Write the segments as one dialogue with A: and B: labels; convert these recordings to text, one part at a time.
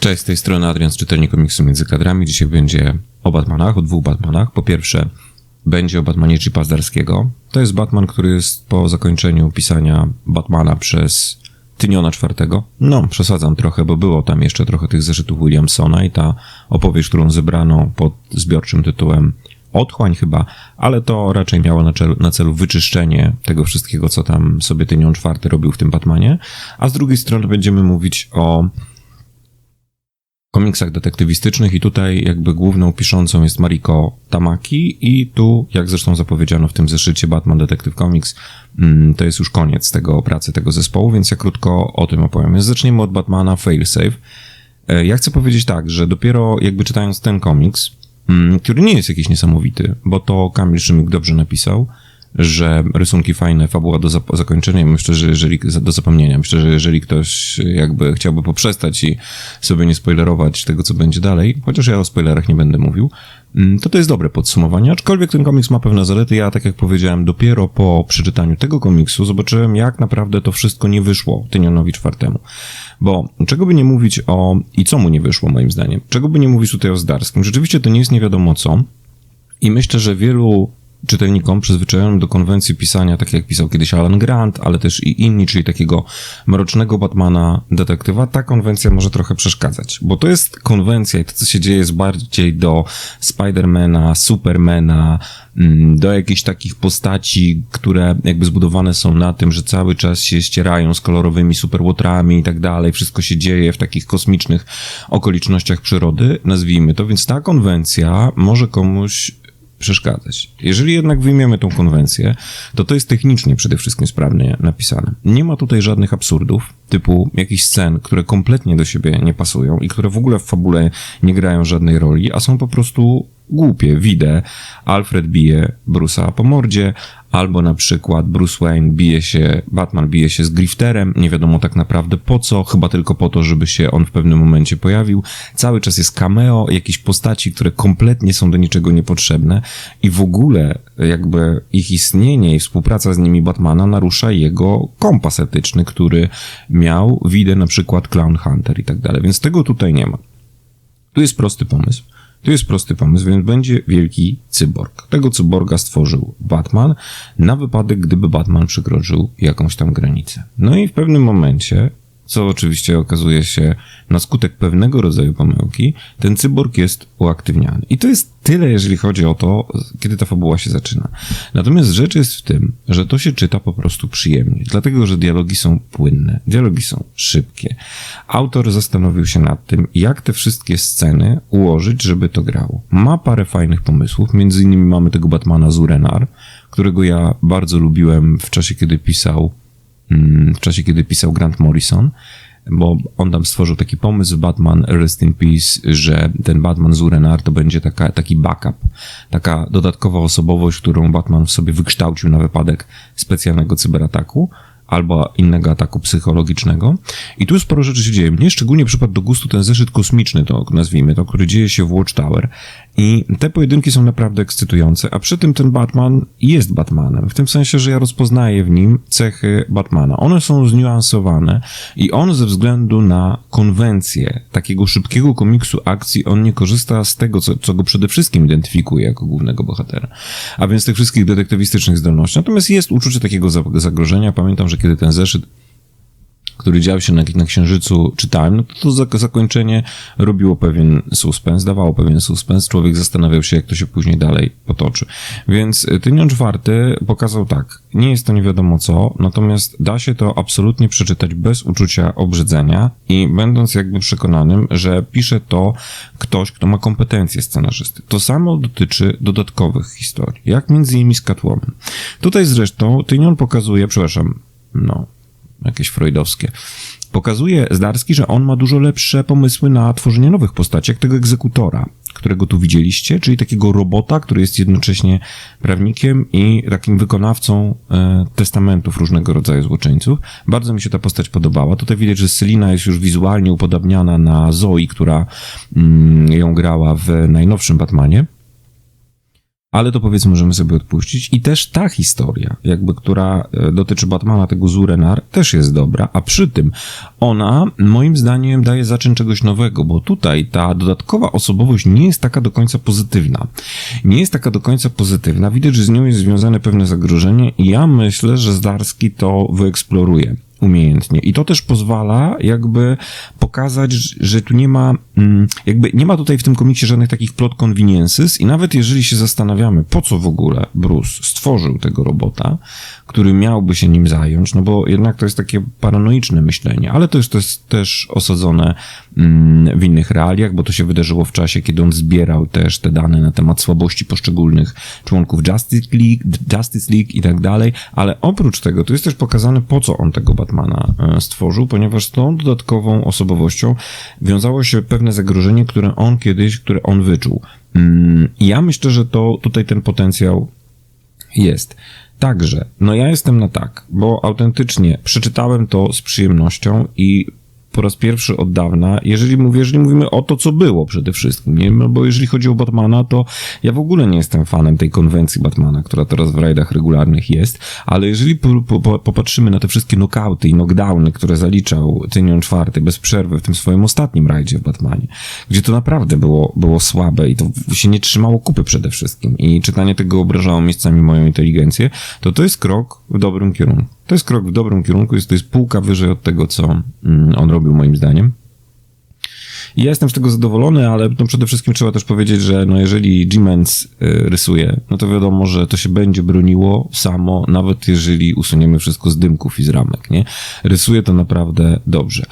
A: Cześć, z tej strony Adrian z komiksu Między Kadrami. Dzisiaj będzie o Batmanach, o dwóch Batmanach. Po pierwsze, będzie o Batmanie Chipa Zdarskiego. To jest Batman, który jest po zakończeniu pisania Batmana przez Tyniona czwartego. No, przesadzam trochę, bo było tam jeszcze trochę tych zeszytów Williamsona i ta opowieść, którą zebrano pod zbiorczym tytułem Otchłań chyba, ale to raczej miało na celu, na celu wyczyszczenie tego wszystkiego, co tam sobie Tynion czwarty robił w tym Batmanie. A z drugiej strony będziemy mówić o komiksach detektywistycznych i tutaj jakby główną piszącą jest Mariko Tamaki i tu, jak zresztą zapowiedziano w tym zeszycie Batman Detective Comics, mm, to jest już koniec tego pracy tego zespołu, więc ja krótko o tym opowiem. Więc zaczniemy od Batmana Failsafe. E, ja chcę powiedzieć tak, że dopiero jakby czytając ten komiks, mm, który nie jest jakiś niesamowity, bo to Kamil Szymik dobrze napisał, że rysunki fajne, fabuła do zakończenia. Myślę, że jeżeli, do zapomnienia. Myślę, że jeżeli ktoś jakby chciałby poprzestać i sobie nie spoilerować tego, co będzie dalej, chociaż ja o spoilerach nie będę mówił, mm, to to jest dobre podsumowanie. Aczkolwiek ten komiks ma pewne zalety. Ja, tak jak powiedziałem, dopiero po przeczytaniu tego komiksu zobaczyłem, jak naprawdę to wszystko nie wyszło Tynionowi czwartemu. Bo czego by nie mówić o, i co mu nie wyszło moim zdaniem, czego by nie mówić tutaj o Zdarskim. Rzeczywiście to nie jest nie wiadomo co. I myślę, że wielu czytelnikom przyzwyczajonym do konwencji pisania, tak jak pisał kiedyś Alan Grant, ale też i inni, czyli takiego mrocznego Batmana detektywa, ta konwencja może trochę przeszkadzać, bo to jest konwencja i to, co się dzieje, jest bardziej do Spidermana, Supermana, mm, do jakichś takich postaci, które jakby zbudowane są na tym, że cały czas się ścierają z kolorowymi superłotrami i tak dalej, wszystko się dzieje w takich kosmicznych okolicznościach przyrody, nazwijmy to, więc ta konwencja może komuś przeszkadzać. Jeżeli jednak wyjmiemy tą konwencję, to to jest technicznie przede wszystkim sprawnie napisane. Nie ma tutaj żadnych absurdów, typu jakichś scen, które kompletnie do siebie nie pasują i które w ogóle w fabule nie grają żadnej roli, a są po prostu głupie. Widzę, Alfred bije Bruce'a po mordzie, albo na przykład Bruce Wayne bije się, Batman bije się z Grifterem, nie wiadomo tak naprawdę po co, chyba tylko po to, żeby się on w pewnym momencie pojawił. Cały czas jest cameo, jakieś postaci, które kompletnie są do niczego niepotrzebne i w ogóle jakby ich istnienie i współpraca z nimi Batmana narusza jego kompas etyczny, który miał, widzę na przykład Clown Hunter i tak dalej, więc tego tutaj nie ma. Tu jest prosty pomysł. Tu jest prosty pomysł, więc będzie wielki cyborg. Tego cyborga stworzył Batman na wypadek, gdyby Batman przekroczył jakąś tam granicę. No i w pewnym momencie co oczywiście okazuje się na skutek pewnego rodzaju pomyłki, ten cyborg jest uaktywniany. I to jest tyle, jeżeli chodzi o to, kiedy ta fabuła się zaczyna. Natomiast rzecz jest w tym, że to się czyta po prostu przyjemnie, dlatego że dialogi są płynne, dialogi są szybkie. Autor zastanowił się nad tym, jak te wszystkie sceny ułożyć, żeby to grało. Ma parę fajnych pomysłów, między innymi mamy tego Batmana z Urenar, którego ja bardzo lubiłem w czasie, kiedy pisał w czasie, kiedy pisał Grant Morrison, bo on tam stworzył taki pomysł Batman Rest in Peace, że ten Batman z Urenar to będzie taka, taki backup, taka dodatkowa osobowość, którą Batman w sobie wykształcił na wypadek specjalnego cyberataku albo innego ataku psychologicznego. I tu sporo rzeczy się dzieje. Mnie szczególnie przypadł do gustu ten zeszyt kosmiczny, to nazwijmy to, który dzieje się w Watchtower. I te pojedynki są naprawdę ekscytujące, a przy tym ten Batman jest Batmanem. W tym sensie, że ja rozpoznaję w nim cechy Batmana. One są zniuansowane i on ze względu na konwencję takiego szybkiego komiksu akcji, on nie korzysta z tego, co, co go przede wszystkim identyfikuje jako głównego bohatera. A więc tych wszystkich detektywistycznych zdolności. Natomiast jest uczucie takiego zagrożenia. Pamiętam, że kiedy ten zeszyt który dział się na, na Księżycu, czytałem, no to to zakończenie robiło pewien suspens, dawało pewien suspens. Człowiek zastanawiał się, jak to się później dalej potoczy. Więc y, Tynion czwarty pokazał tak. Nie jest to nie wiadomo co, natomiast da się to absolutnie przeczytać bez uczucia obrzydzenia i będąc jakby przekonanym, że pisze to ktoś, kto ma kompetencje scenarzysty. To samo dotyczy dodatkowych historii, jak między innymi z Catwoman. Tutaj zresztą Tynion pokazuje, przepraszam, no, jakieś freudowskie. Pokazuje Zdarski, że on ma dużo lepsze pomysły na tworzenie nowych postaci, jak tego egzekutora, którego tu widzieliście, czyli takiego robota, który jest jednocześnie prawnikiem i takim wykonawcą e, testamentów różnego rodzaju złoczyńców. Bardzo mi się ta postać podobała. Tutaj widać, że Selina jest już wizualnie upodobniana na Zoe, która mm, ją grała w najnowszym Batmanie. Ale to powiedzmy możemy sobie odpuścić. I też ta historia, jakby, która e, dotyczy Batmana, tego Zurenar, też jest dobra, a przy tym ona, moim zdaniem, daje zaczyn czegoś nowego, bo tutaj ta dodatkowa osobowość nie jest taka do końca pozytywna. Nie jest taka do końca pozytywna. Widać, że z nią jest związane pewne zagrożenie i ja myślę, że Zdarski to wyeksploruje umiejętnie. I to też pozwala jakby pokazać, że tu nie ma, mm, jakby nie ma tutaj w tym komiksie żadnych takich plot conveniences i nawet jeżeli się zastanawiamy, po co w ogóle Bruce stworzył tego robota, który miałby się nim zająć, no bo jednak to jest takie paranoiczne myślenie, ale to jest, to jest też osadzone mm, w innych realiach, bo to się wydarzyło w czasie, kiedy on zbierał też te dane na temat słabości poszczególnych członków Justice League, Justice League i tak dalej, ale oprócz tego to jest też pokazane, po co on tego Batmana e, stworzył, ponieważ z tą dodatkową osobowością wiązało się pewne zagrożenie, które on kiedyś, które on wyczuł. Mm, ja myślę, że to tutaj ten potencjał jest. Także, no ja jestem na tak, bo autentycznie przeczytałem to z przyjemnością i po raz pierwszy od dawna, jeżeli mówię, jeżeli mówimy o to, co było przede wszystkim, nie? No bo jeżeli chodzi o Batmana, to ja w ogóle nie jestem fanem tej konwencji Batmana, która teraz w rajdach regularnych jest, ale jeżeli po, po, popatrzymy na te wszystkie knockouty i knockdowny, które zaliczał Tynion czwarty bez przerwy w tym swoim ostatnim rajdzie w Batmanie, gdzie to naprawdę było, było słabe i to się nie trzymało kupy przede wszystkim i czytanie tego obrażało miejscami moją inteligencję, to to jest krok w dobrym kierunku. To jest krok w dobrym kierunku, jest, to jest półka wyżej od tego, co mm, on robił moim zdaniem. I ja jestem z tego zadowolony, ale no przede wszystkim trzeba też powiedzieć, że no jeżeli G-Mens y, rysuje, no to wiadomo, że to się będzie broniło samo, nawet jeżeli usuniemy wszystko z dymków i z ramek, nie? Rysuje to naprawdę dobrze.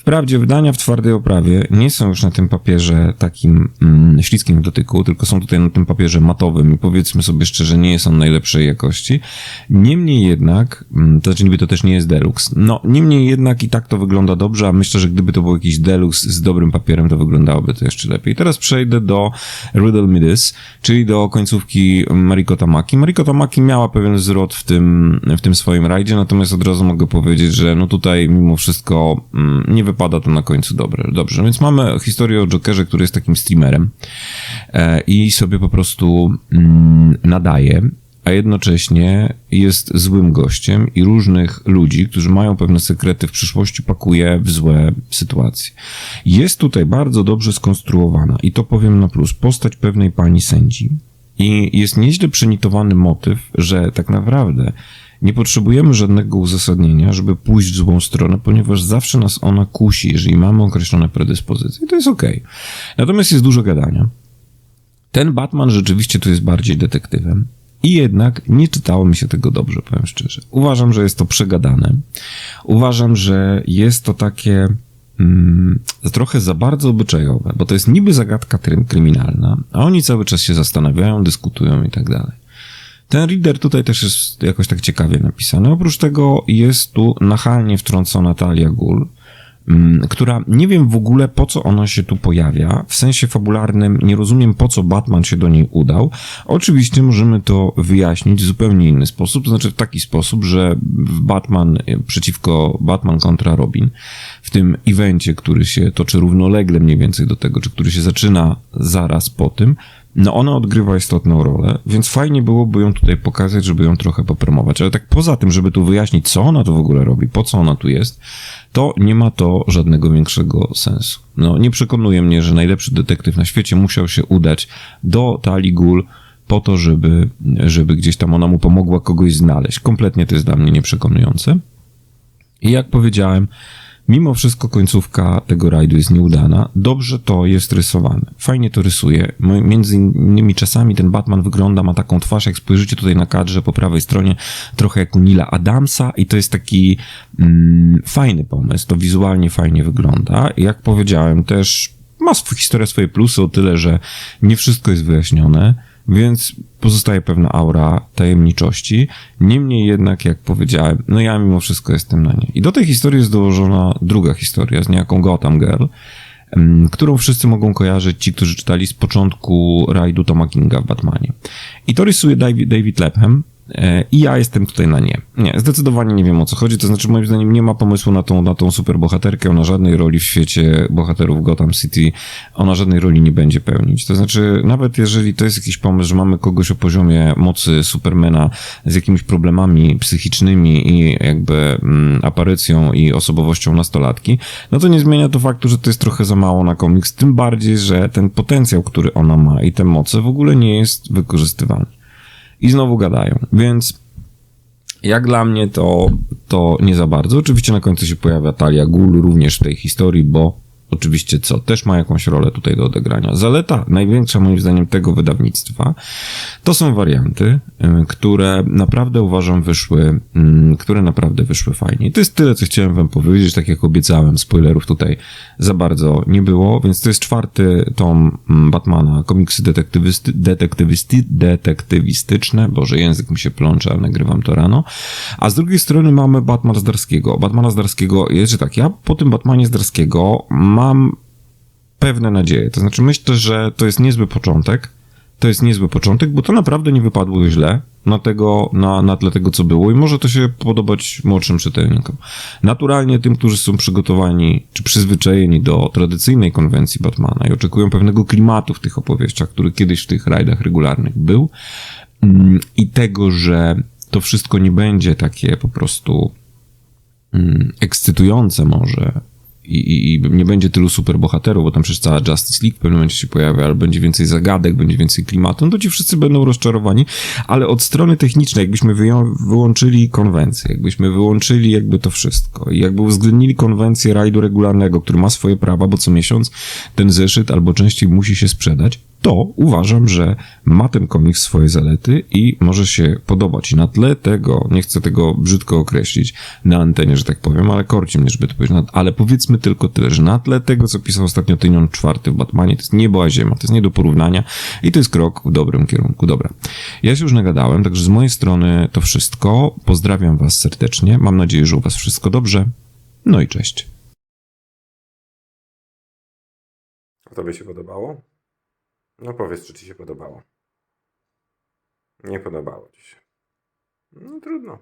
A: Wprawdzie wydania w twardej oprawie nie są już na tym papierze takim mm, śliskim w dotyku, tylko są tutaj na tym papierze matowym i powiedzmy sobie szczerze, nie jest on najlepszej jakości. Niemniej jednak, mm, to znaczy niby to też nie jest deluxe, no niemniej jednak i tak to wygląda dobrze, a myślę, że gdyby to był jakiś deluxe z dobrym papierem, to wyglądałoby to jeszcze lepiej. Teraz przejdę do Riddle Midis, czyli do końcówki Mariko Tamaki. Mariko Tamaki miała pewien zwrot w tym, w tym swoim rajdzie, natomiast od razu mogę powiedzieć, że no tutaj mimo wszystko mm, nie wypada to na końcu dobre. Dobrze, więc mamy historię o Jokerze, który jest takim streamerem e, i sobie po prostu mm, nadaje, a jednocześnie jest złym gościem i różnych ludzi, którzy mają pewne sekrety w przyszłości pakuje w złe sytuacje. Jest tutaj bardzo dobrze skonstruowana i to powiem na plus, postać pewnej pani sędzi i jest nieźle przenitowany motyw, że tak naprawdę nie potrzebujemy żadnego uzasadnienia, żeby pójść w złą stronę, ponieważ zawsze nas ona kusi, jeżeli mamy określone predyspozycje. To jest ok. Natomiast jest dużo gadania. Ten Batman rzeczywiście tu jest bardziej detektywem. I jednak nie czytało mi się tego dobrze, powiem szczerze. Uważam, że jest to przegadane. Uważam, że jest to takie mm, trochę za bardzo obyczajowe, bo to jest niby zagadka kryminalna, a oni cały czas się zastanawiają, dyskutują i tak dalej. Ten reader tutaj też jest jakoś tak ciekawie napisany. Oprócz tego jest tu nachalnie wtrącona Talia Ghul, mm, która nie wiem w ogóle po co ona się tu pojawia. W sensie fabularnym nie rozumiem po co Batman się do niej udał. Oczywiście możemy to wyjaśnić w zupełnie inny sposób, to znaczy w taki sposób, że Batman przeciwko Batman kontra Robin w tym evencie, który się toczy równolegle mniej więcej do tego, czy który się zaczyna zaraz po tym, no ona odgrywa istotną rolę, więc fajnie byłoby ją tutaj pokazać, żeby ją trochę popromować. Ale tak poza tym, żeby tu wyjaśnić, co ona tu w ogóle robi, po co ona tu jest, to nie ma to żadnego większego sensu. No, nie przekonuje mnie, że najlepszy detektyw na świecie musiał się udać do Tali Gul po to, żeby, żeby gdzieś tam ona mu pomogła kogoś znaleźć. Kompletnie to jest dla mnie nieprzekonujące. I jak powiedziałem, Mimo wszystko końcówka tego rajdu jest nieudana. Dobrze to jest rysowane. Fajnie to rysuje. Między innymi czasami ten Batman wygląda, ma taką twarz, jak spojrzycie tutaj na kadrze po prawej stronie, trochę jak u Nila Adamsa i to jest taki mm, fajny pomysł. To wizualnie fajnie wygląda. Jak powiedziałem, też ma historię swoje plusy o tyle, że nie wszystko jest wyjaśnione więc pozostaje pewna aura tajemniczości. Niemniej jednak, jak powiedziałem, no ja mimo wszystko jestem na niej. I do tej historii jest dołożona druga historia z niejaką Gotham Girl, którą wszyscy mogą kojarzyć ci, którzy czytali z początku rajdu Toma Kinga w Batmanie. I to rysuje David, E, I ja jestem tutaj na nie. Nie, zdecydowanie nie wiem o co chodzi. To znaczy, moim zdaniem, nie ma pomysłu na tą, na tą superbohaterkę. Ona żadnej roli w świecie bohaterów Gotham City, ona żadnej roli nie będzie pełnić. To znaczy, nawet jeżeli to jest jakiś pomysł, że mamy kogoś o poziomie mocy Supermana z jakimiś problemami psychicznymi i jakby mm, aparycją i osobowością nastolatki, no to nie zmienia to faktu, że to jest trochę za mało na komiks. Tym bardziej, że ten potencjał, który ona ma i te moce w ogóle nie jest wykorzystywany. I znowu gadają. Więc jak dla mnie to, to nie za bardzo. Oczywiście na końcu się pojawia Talia Ghul również w tej historii, bo oczywiście co, też ma jakąś rolę tutaj do odegrania. Zaleta największa moim zdaniem tego wydawnictwa to są warianty, które naprawdę uważam wyszły, mm, które naprawdę wyszły fajnie. I to jest tyle, co chciałem wam powiedzieć, tak jak obiecałem, spoilerów tutaj za bardzo nie było, więc to jest czwarty tom mm, Batmana, komiksy detektywysty, detektywysty, detektywistyczne, boże język mi się plącze, ale nagrywam to rano, a z drugiej strony mamy Batman z Darskiego. Batmana z Darskiego jest, że tak, ja po tym Batmanie z Darskiego mam pewne nadzieje. To znaczy myślę, że to jest niezły początek. To jest niezły początek, bo to naprawdę nie wypadło źle na, tego, na, na tle tego, co było i może to się podobać młodszym czytelnikom. Naturalnie tym, którzy są przygotowani czy przyzwyczajeni do tradycyjnej konwencji Batmana i oczekują pewnego klimatu w tych opowieściach, który kiedyś w tych rajdach regularnych był mm, i tego, że to wszystko nie będzie takie po prostu mm, ekscytujące może i, i, i nie będzie tylu superbohaterów, bo tam przecież cała Justice League w pewnym momencie się pojawia, ale będzie więcej zagadek, będzie więcej klimatu, no to ci wszyscy będą rozczarowani, ale od strony technicznej, jakbyśmy wyłączyli konwencję, jakbyśmy wyłączyli jakby to wszystko i jakby uwzględnili konwencję rajdu regularnego, który ma swoje prawa, bo co miesiąc ten zeszyt albo częściej musi się sprzedać, to uważam, że ma ten komiks swoje zalety i może się podobać. I na tle tego, nie chcę tego brzydko określić na antenie, że tak powiem, ale korci mnie, żeby to powiedzieć, na- ale powiedzmy tylko tyle, że na tle tego, co pisał ostatnio Tynion czwarty w Batmanie, to jest niebo a ziema, to jest nie do porównania i to jest krok w dobrym kierunku. Dobra. Ja się już nagadałem, także z mojej strony to wszystko. Pozdrawiam was serdecznie. Mam nadzieję, że u was wszystko dobrze. No i cześć.
B: Tobie się podobało? No powiedz, czy ci się podobało. Nie podobało ci się. No trudno.